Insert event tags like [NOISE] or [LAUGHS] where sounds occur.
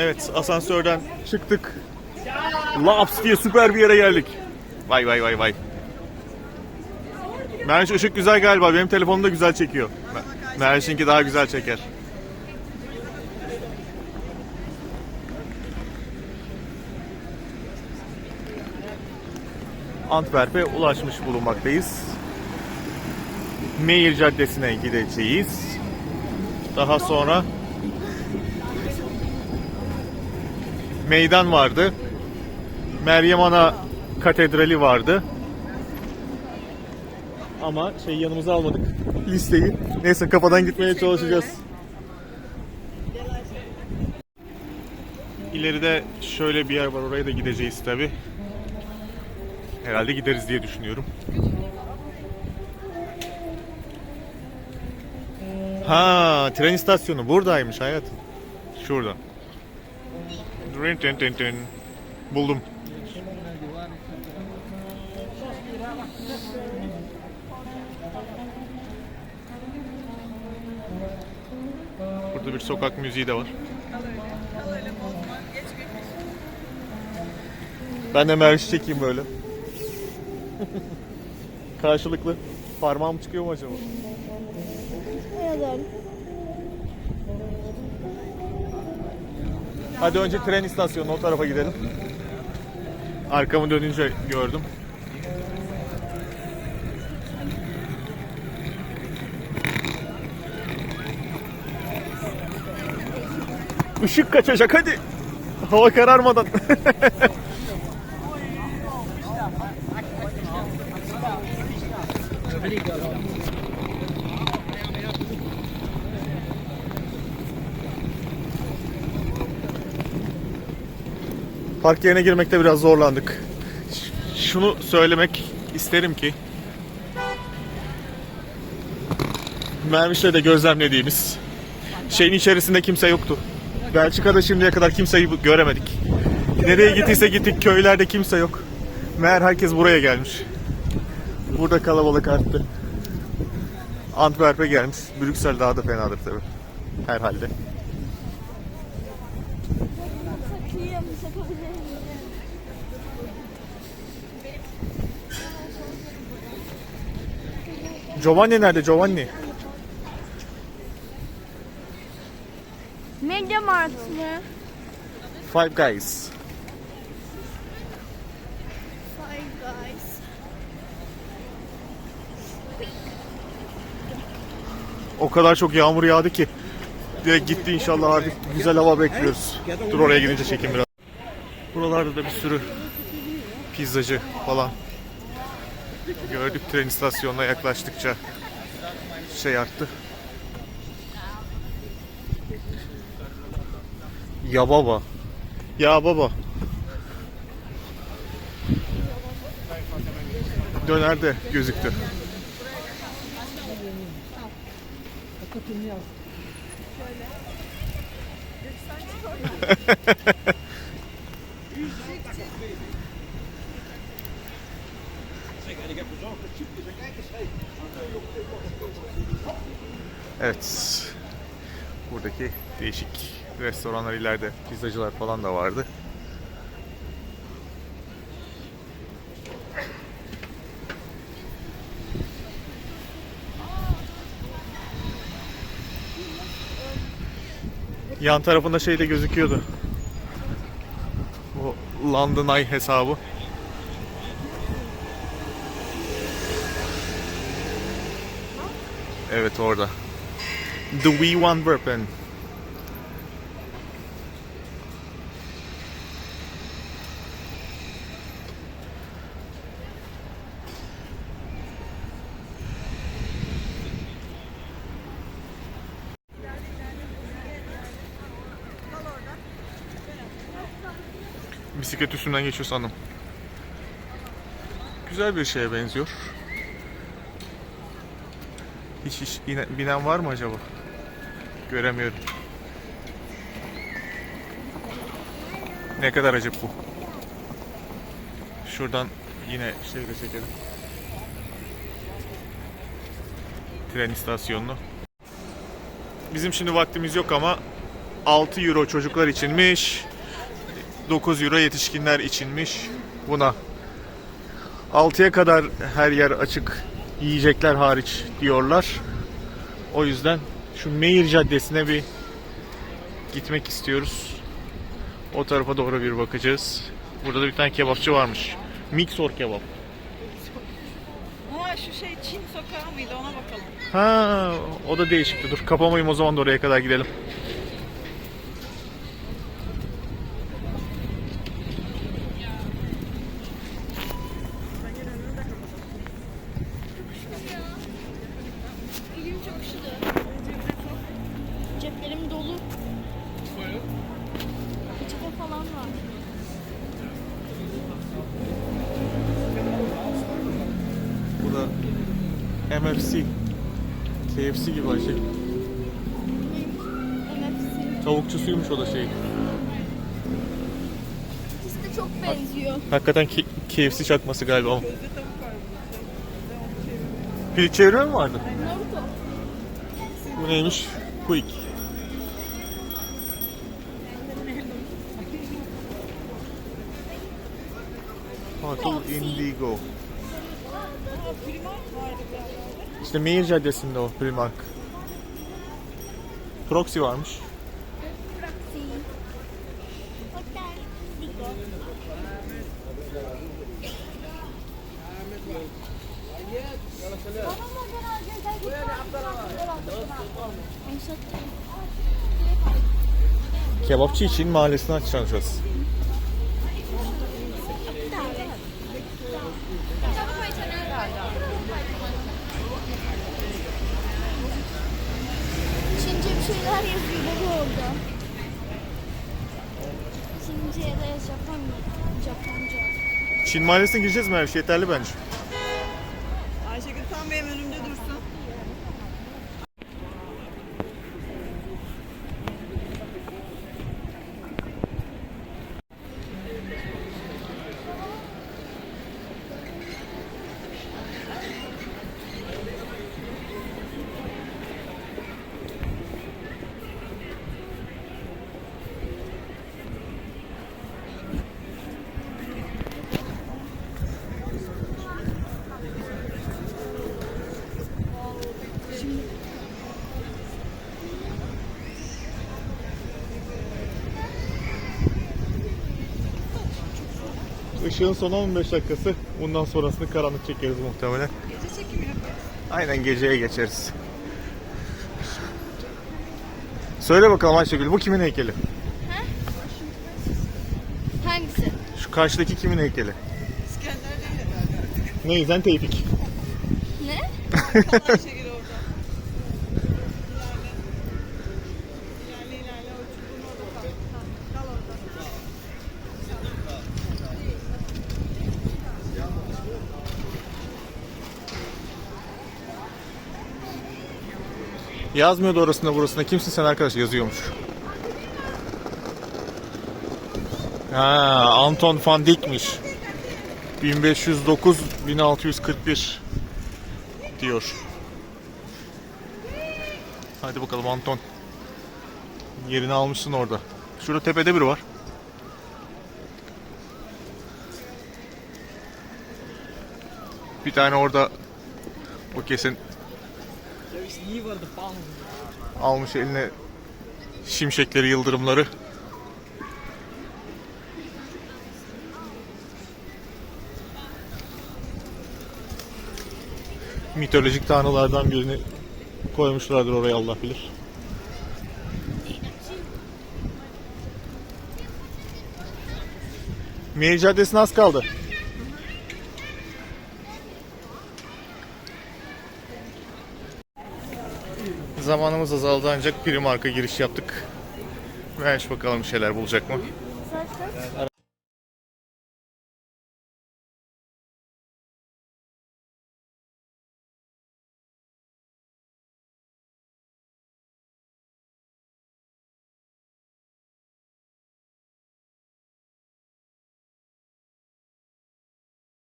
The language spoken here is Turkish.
Evet asansörden çıktık. Laps diye süper bir yere geldik. Vay vay vay vay. Merş ışık güzel galiba. Benim telefonum da güzel çekiyor. Merş'inki daha güzel çeker. Antwerp'e ulaşmış bulunmaktayız. Meir Caddesi'ne gideceğiz. Daha sonra meydan vardı. Meryem Ana Katedrali vardı. Ama şey yanımıza almadık listeyi. Neyse kafadan gitmeye çalışacağız. İleride şöyle bir yer var oraya da gideceğiz tabi. Herhalde gideriz diye düşünüyorum. Ha, tren istasyonu buradaymış hayatım. Şurada. Dın dın dın dın. Buldum. Burada bir sokak müziği de var. Ben de merş çekeyim böyle. [LAUGHS] Karşılıklı. Parmağım çıkıyor mu acaba? Neden? Hadi önce tren istasyonu o tarafa gidelim. Arkamı dönünce gördüm. Işık kaçacak hadi. Hava kararmadan. [LAUGHS] Park yerine girmekte biraz zorlandık. Şunu söylemek isterim ki Mermiş'le de gözlemlediğimiz şeyin içerisinde kimse yoktu. Belçika'da şimdiye kadar kimseyi göremedik. Nereye gittiyse gittik köylerde kimse yok. Meğer herkes buraya gelmiş. Burada kalabalık arttı. Antwerp'e gelmiş. Brüksel daha da fenadır tabii. Herhalde. Sakayım, sakabilirim. Giovanni nerede? Giovanni. Media Mart mı? Five Guys. Five Guys. O kadar çok yağmur yağdı ki. Direkt gitti inşallah artık güzel hava bekliyoruz. Dur oraya gidince çekim biraz. Buralarda da bir sürü pizzacı falan. Gördük tren istasyonuna yaklaştıkça şey arttı. Ya baba. Ya baba. Döner de gözüktü. [LAUGHS] Evet. Buradaki değişik restoranlar ileride pizzacılar falan da vardı. Yan tarafında şey de gözüküyordu. London Eye hesabı. Evet orada. The We One Weapon. Bisiklet üstünden geçiyor sandım. Güzel bir şeye benziyor. Hiç, hiç ine- binen var mı acaba? Göremiyorum. Ne kadar acık bu. Şuradan yine şeyle çekelim. Tren istasyonunu. Bizim şimdi vaktimiz yok ama 6 euro çocuklar içinmiş. 9 euro yetişkinler içinmiş. Buna 6'ya kadar her yer açık yiyecekler hariç diyorlar. O yüzden şu Meyir Caddesi'ne bir gitmek istiyoruz. O tarafa doğru bir bakacağız. Burada da bir tane kebapçı varmış. Miksor kebap. Aa şu şey Çin sokağı mıydı ona bakalım. Ha, o da değişikti. Dur kapamayayım o zaman da oraya kadar gidelim. MFC. KFC gibi Ayşe. NFC. Tavukçusuymuş o da şey. İkisi de çok benziyor. Hakikaten K- KFC çakması galiba o. Pil çeviri mi vardı? Naruto. Bu neymiş? Quick. Hotel Indigo. Aa Primark vardı bir yerlerde. İşte Meyir Caddesi'nde o Primark. Proxy varmış. Kebapçı için mahallesini açacağız. Çince bir şeyler yazıyor baba orada. Çince ya da Japon, Japonca. Çin mahallesine gireceğiz mi? Her şey yeterli bence. Ayşegül tam benim önümde dursun. Işığın son 15 dakikası. Bundan sonrasını karanlık çekeriz muhtemelen. Gece çekimi yapıyoruz. Aynen geceye geçeriz. Söyle bakalım Ayşegül bu kimin heykeli? Hangisi? Şu karşıdaki kimin heykeli? İskender değil herhalde artık. Ne yüzden Tevfik. Ne? Ayşegül [LAUGHS] orada. İlerle. İlerle ilerle o çubuğun orada kal. Kal orada. Yazmıyordu orasında burasında. Kimsin sen arkadaş? Yazıyormuş. Ha, Anton van Dyck'miş. 1509-1641 diyor. Hadi bakalım Anton. Yerini almışsın orada. Şurada tepede biri var. Bir tane orada o kesin almış eline şimşekleri, yıldırımları. Mitolojik tanrılardan birini koymuşlardır oraya Allah bilir. Meyir Caddesi'ne az kaldı. Zamanımız azaldı ancak Primark'a giriş yaptık. Ver bakalım bir şeyler bulacak mı?